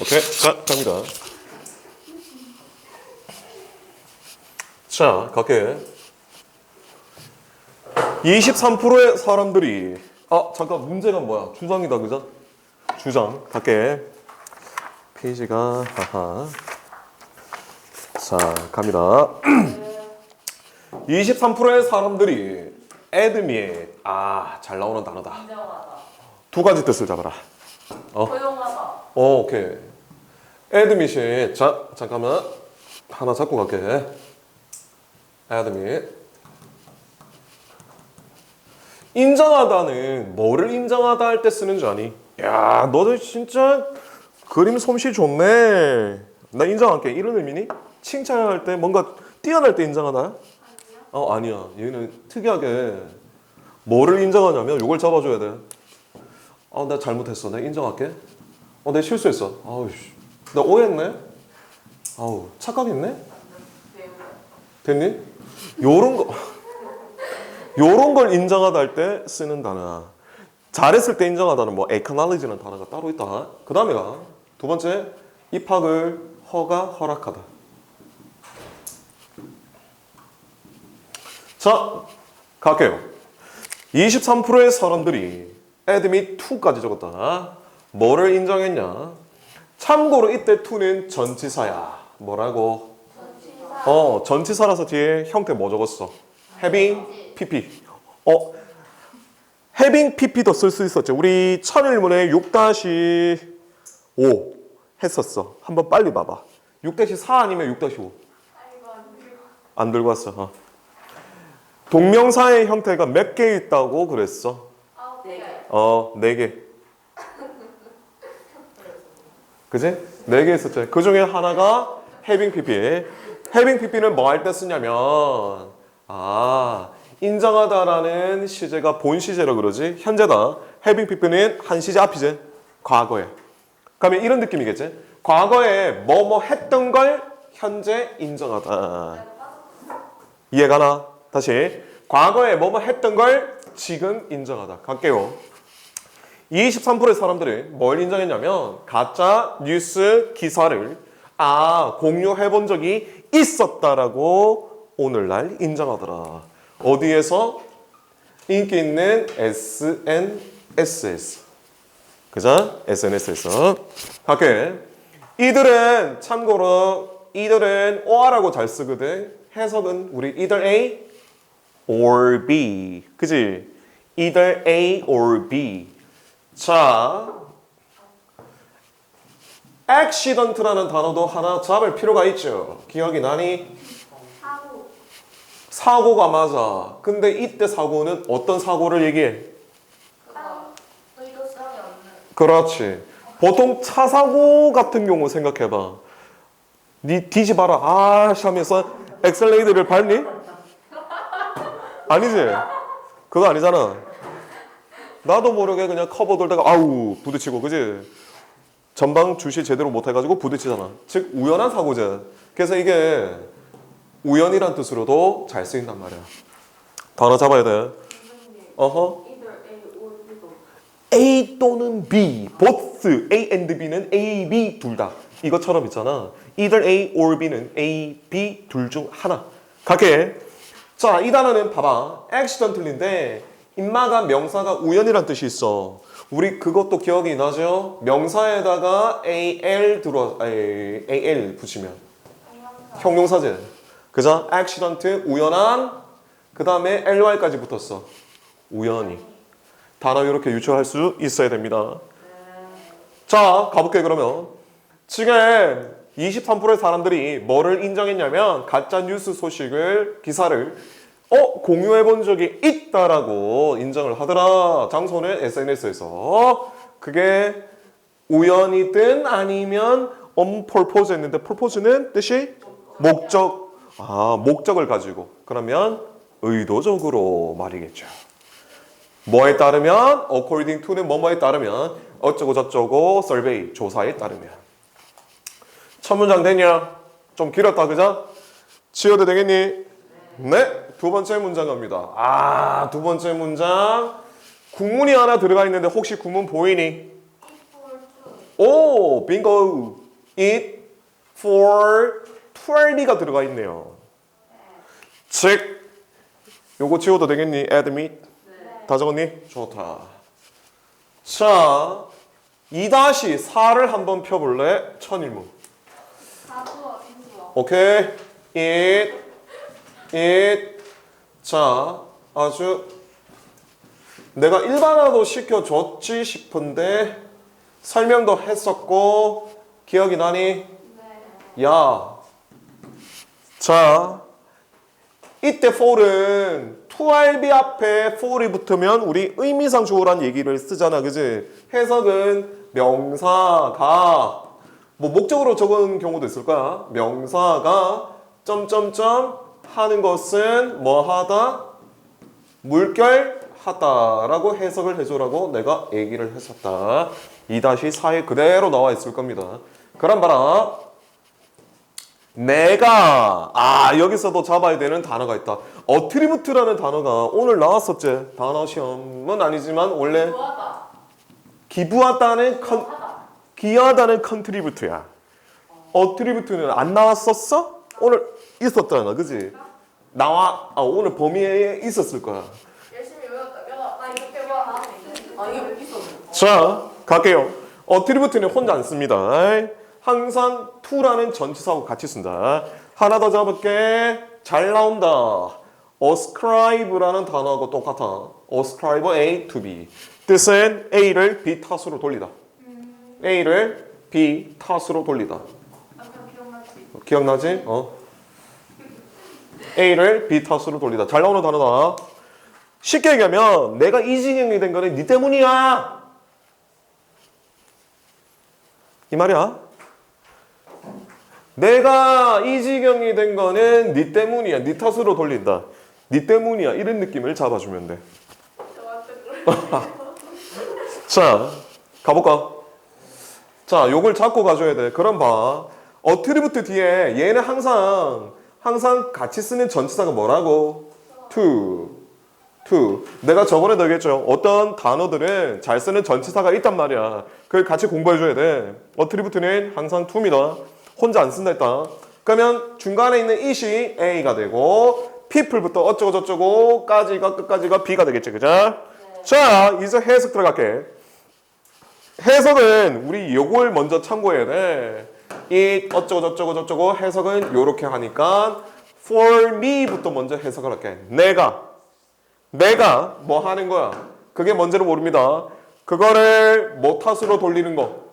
오케이. 자, 갑니다. 자, 갈게. 23%의 사람들이 아, 잠깐 문제가 뭐야? 주장이다, 그죠? 주장. 갈게. 페이지가 하하. 자, 갑니다. 23%의 사람들이 애드미에 아, 잘 나오는 단어다. 두 가지 뜻을 잡아라. 어? 어, 오케이. 애드밋이 자, 잠깐만. 하나 잡고 갈게. 애드밋. 인정하다는 뭐를 인정하다 할 때 쓰는 줄 아니? 야, 너들 진짜 그림 솜씨 좋네. 나 인정할게. 이런 의미니? 칭찬할 때 뭔가 뛰어날 때 인정하다? 어, 아니야. 얘는 특이하게 뭐를 인정하냐면 이걸 잡아줘야 돼. 아, 나 잘못했어. 내가 인정할게. 어, 내가 실수했어. 아우, 씨. 나 오해했네. 아우, 착각했네. 됐니? 요런 거, 요런 걸 인정하다 할 때 쓰는 단어. 잘했을 때 인정하다는 뭐 acknowledge는 단어가 따로 있다. 그 다음에가 두 번째 입학을 허가 허락하다. 자, 갈게요. 23%의 사람들이 애드밋 2까지 적었다. 뭐를 인정했냐? 참고로 이때 2는 전치사야. 뭐라고? 어, 전치사라서 뒤에 형태 뭐 적었어? having pp. 어, having pp도 쓸 수 있었지. 우리 천일문에 6-5 했었어. 한번 빨리 봐봐. 6-4 아니면 6-5? 안 들고 왔어. 어. 동명사의 형태가 몇 개 있다고 그랬어? 어, 네 개. 그지? 네 개 있었죠. 그 중에 하나가 having pp. having pp는 뭐 할 때 쓰냐면, 아, 인정하다라는 시제가 본 시제라 그러지? 현재다. having pp는 한 시제 앞이지? 과거에. 그러면 이런 느낌이겠지? 과거에 뭐뭐 했던 걸 현재 인정하다. 이해가나? 다시. 과거에 뭐뭐 했던 걸 지금 인정하다. 갈게요. 23%의 사람들이 뭘 인정했냐면 가짜 뉴스 기사를 아 공유해 본 적이 있었다라고 오늘날 인정하더라. 어디에서 인기 있는 SNS에서 그죠? SNS에서 갈게. 이들은 참고로 이들은 or라고 잘 쓰거든. 해석은 우리 either A or B. 그지? either A or B. 자, accident라는 단어도 하나 잡을 필요가 있죠. 기억이 나니? 사고. 사고가 맞아. 근데 이때 사고는 어떤 사고를 얘기해? 그렇지. 보통 차 사고 같은 경우 생각해봐. 니 뒤집어라. 아씨 하면서 엑셀레이드를 밟니? 아니지? 그거 아니잖아. 나도 모르게 그냥 커버 돌다가 아우 부딪히고 그지? 전방 주시 제대로 못 해가지고 부딪히잖아. 즉 우연한 사고지. 그래서 이게 우연이란 뜻으로도 잘 쓰인단 말이야. 단어 잡아야 돼. 어허. A 또는 B, both A and B는 A, B 둘 다. 이것처럼 있잖아. either A or B는 A, B 둘 중 하나. 갈게. 자, 이 단어는 봐봐. accidental인데 인마가 명사가 우연이란 뜻이 있어. 우리 그것도 기억이 나죠? 명사에다가 AL 들어 A, AL 붙이면 형용사제. 그죠? accident 우연한 그 다음에 ly까지 붙었어. 우연히. 단어 이렇게 유추할 수 있어야 됩니다. 자, 가볼게 그러면. 지금 23%의 사람들이 뭐를 인정했냐면 가짜 뉴스 소식을 기사를 어 공유해 본 적이 있다라고 인정을 하더라. 장소는 SNS에서 그게 우연이든 아니면 on purpose 했는데 purpose는 뜻이 목적. 아, 목적을 가지고 그러면 의도적으로 말이겠죠. 뭐에 따르면 according to는 뭐뭐에 따르면 어쩌고 저쩌고 survey 조사에 따르면 첫 문장 되냐? 좀 길었다 그죠? 지워도 되겠니? 네. 두 번째 문장 갑니다. 아, 두 번째 문장 구문이 하나 들어가 있는데 혹시 구문 보이니? 오, 빙고. it for 12가 들어가 있네요. 즉 요거 지워도 되겠니? admit. 네. 다 적었니? 좋다. 자, 2-4를 한번 펴볼래? 천일문. 오케이. it, it. 자, 아주 내가 일반화도 시켜줬지 싶은데 설명도 했었고 기억이 나니? 네. 야. 자, 이때 for은 2RB 앞에 for이 붙으면 우리 의미상 주어란 얘기를 쓰잖아. 그지? 해석은 명사가 뭐 목적으로 적은 경우도 있을 거야. 명사가 점점점 하는 것은 뭐 하다? 물결하다라고 해석을 해줘라고 내가 얘기를 했었다. 2-4에 그대로 나와 있을 겁니다. 그럼 봐라. 내가 아 여기서도 잡아야 되는 단어가 있다. 어트리부트라는 단어가 오늘 나왔었지. 단어 시험은 아니지만 원래. 기부하다는 컨 하다. 기하다는 컨트리부트야. 어트리부트는 안 나왔었어? 오늘 있었잖아, 그지? 나와 아 오늘 범위에 있었을 거야. 열심히 외웠다. 나. 아, 이게 왜 있었어? 자, 갈게요. 어트리부트는 혼자 안 씁니다. 항상 to라는 전치사하고 같이 쓴다. 하나 더 잡을게. 잘 나온다. ascribe라는 단어하고 똑같아. ascribe A to B. 뜻은 A를 B 탓으로 돌리다. A를 B 탓으로 돌리다. 기억나지? 어. A를 B 탓으로 돌리다. 잘 나오는 단어다. 쉽게 얘기하면 내가 이 지경이 된 거는 네 때문이야. 이 말이야. 내가 이 지경이 된 거는 네 때문이야. 네 탓으로 돌린다. 네 때문이야. 이런 느낌을 잡아주면 돼. 자, 가볼까? 자, 요걸 잡고 가줘야 돼. 그럼 봐. 어트리부트 뒤에 얘는 항상 항상 같이 쓰는 전치사가 뭐라고? to. to. 내가 저번에 도 얘기했죠. 어떤 단어들은 잘 쓰는 전치사가 있단 말이야. 그걸 같이 공부해 줘야 돼. 어트리부트는 항상 to입니다. 혼자 안 쓴다 했다. 그러면 중간에 있는 it이 A가 되고 people부터 어쩌고 저쩌고까지가 끝까지가 B가 되겠지. 그죠? 자, 이제 해석 들어갈게. 해석은 우리 요걸 먼저 참고해야 돼. 이 어쩌고 저쩌고 저쩌고 해석은 요렇게 하니까 for me부터 먼저 해석을 할게. 내가 내가 뭐 하는 거야? 그게 뭔지를 모릅니다. 그거를 뭐 탓으로 돌리는 거.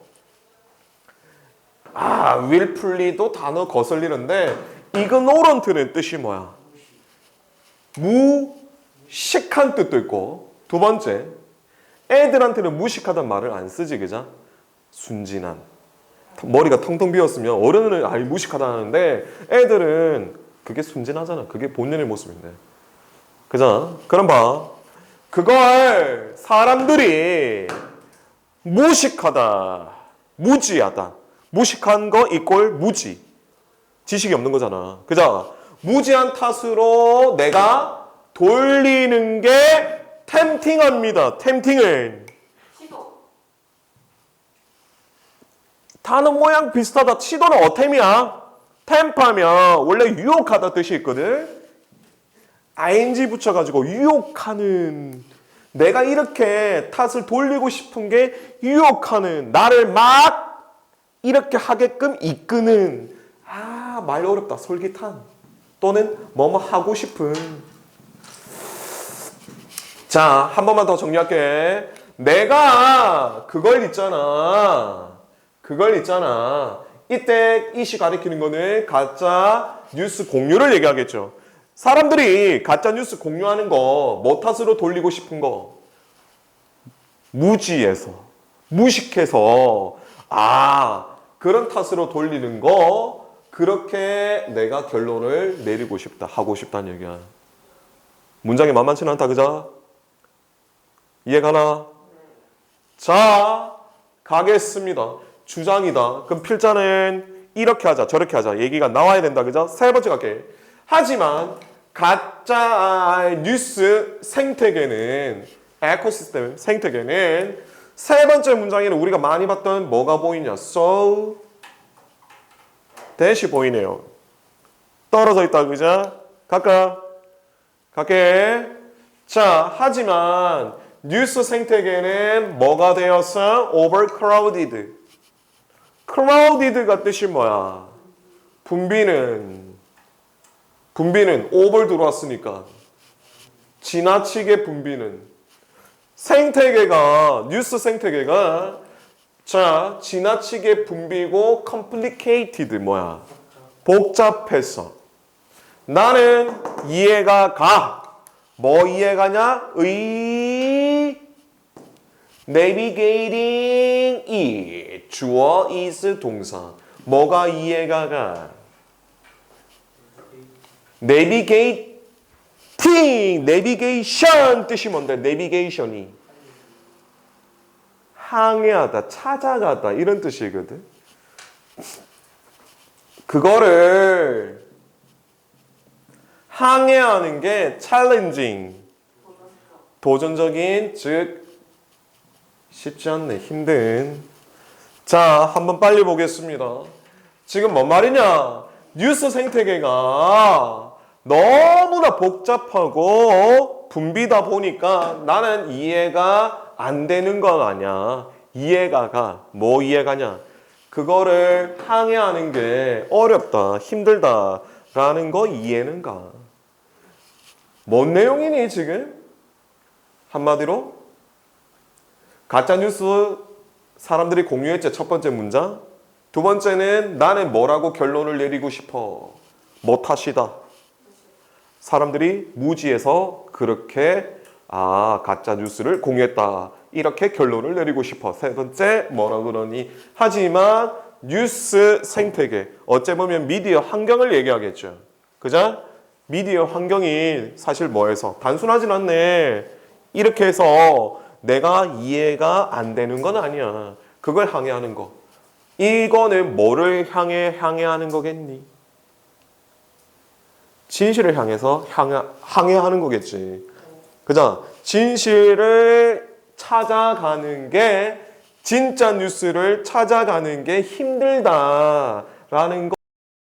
아, willfully도 단어 거슬리는데 ignorant는 뜻이 뭐야? 무식한 뜻도 있고 두 번째 애들한테는 무식하단 말을 안 쓰지 그자? 순진한 머리가 텅텅 비었으면 어른은 아이 무식하다 하는데 애들은 그게 순진하잖아. 그게 본연의 모습인데. 그자? 그럼 봐. 그걸 사람들이 무식하다 무지하다. 무식한 거 이꼴 무지. 지식이 없는 거잖아. 그자? 무지한 탓으로 내가 돌리는 게 템팅합니다. 템팅은 시도. 단어 모양 비슷하다. 시도는 어템이야. 템파면 원래 유혹하다 뜻이 있거든. ing 붙여가지고 유혹하는 내가 이렇게 탓을 돌리고 싶은 게 유혹하는 나를 막 이렇게 하게끔 이끄는 아 말 어렵다 솔깃한 또는 뭐뭐 하고 싶은 자, 한 번만 더 정리할게. 내가 그걸 있잖아. 그걸 있잖아. 이때 이시 가리키는 거는 가짜 뉴스 공유를 얘기하겠죠. 사람들이 가짜 뉴스 공유하는 거, 뭐 탓으로 돌리고 싶은 거. 무지해서, 무식해서, 아, 그런 탓으로 돌리는 거, 그렇게 내가 결론을 내리고 싶다, 하고 싶다는 얘기야. 문장이 만만치는 않다, 그죠? 이해가나? 자, 가겠습니다. 주장이다. 그럼 필자는 이렇게 하자, 저렇게 하자. 얘기가 나와야 된다. 그죠? 세 번째 갈게. 하지만 가짜 뉴스 생태계는 에코시스템 생태계는 세 번째 문장에는 우리가 많이 봤던 뭐가 보이냐? So 대시 보이네요. 떨어져 있다 그죠? 갈까? 갈게. 자, 하지만 뉴스 생태계는 뭐가 되었어? overcrowded. Crowded가 뜻이 뭐야? 분비는 분비는 over 들어왔으니까 지나치게 분비는 생태계가 뉴스 생태계가 자 지나치게 붐비고 complicated 뭐야 복잡해서 나는 이해가 가. 뭐 이해가냐? 의 navigating it 주어 is 동사 뭐가 이해가 가? navigating navigation 뜻이 뭔데? navigation이 항해하다, 찾아가다 이런 뜻이거든. 그거를 항해하는 게 challenging, 도전적인, 즉 쉽지 않네, 힘든. 자, 한번 빨리 보겠습니다. 지금 뭔 말이냐? 뉴스 생태계가 너무나 복잡하고 붐비다 보니까 나는 이해가 안 되는 건 아니야. 이해가 가. 뭐 이해가냐? 그거를 항해하는 게 어렵다, 힘들다, 라는 거 이해는 가. 뭔 내용이니, 지금? 한마디로? 가짜 뉴스 사람들이 공유했죠, 첫 번째 문장. 두 번째는 나는 뭐라고 결론을 내리고 싶어. 뭐 탓이다. 사람들이 무지해서 그렇게 아 가짜 뉴스를 공유했다. 이렇게 결론을 내리고 싶어. 세 번째 뭐라 그러니? 하지만 뉴스 생태계 어째 보면 미디어 환경을 얘기하겠죠. 그죠? 미디어 환경이 사실 뭐해서? 단순하진 않네. 이렇게 해서 내가 이해가 안 되는 건 아니야 그걸 항해하는 거 이거는 뭐를 향해 항해하는 거겠니 진실을 향해서 향해, 항해하는 거겠지. 그죠? 진실을 찾아가는 게 진짜 뉴스를 찾아가는 게 힘들다라는 거.